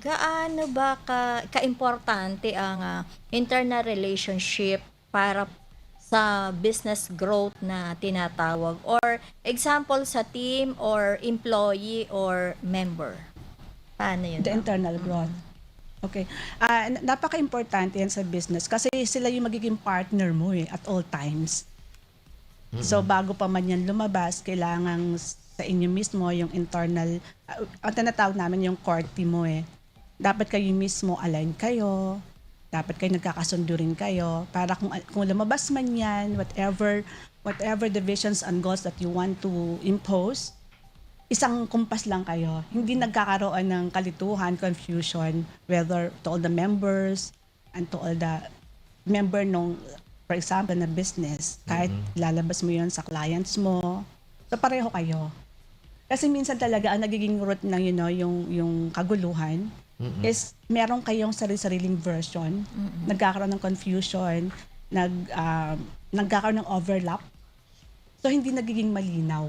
gaano ba ka kaimportante ang ah, internal relationship para sa business growth na tinatawag or example sa team or employee or member? Paano yun? The ma'am? internal growth. Okay. Ah, n- napaka-importante yan sa business kasi sila yung magiging partner mo eh, at all times. So bago pa man yan lumabas, kailangan sa inyo mismo yung internal, uh, ang tinatawag namin yung core team mo eh. Dapat kayo mismo align kayo, dapat kayo nagkakasundo rin kayo para kung, kung lumabas man yan, whatever, whatever the visions and goals that you want to impose, isang kumpas lang kayo. Hindi nagkakaroon ng kalituhan, confusion, whether to all the members and to all the member nung, for example, na business. Kahit lalabas mo yon sa clients mo. So pareho kayo. Kasi minsan talaga ang nagiging root ng you know, yung, yung kaguluhan is meron kayong sarili-sariling version. Nagkakaroon ng confusion, nag, ah, nagkakaroon ng overlap. So hindi nagiging malinaw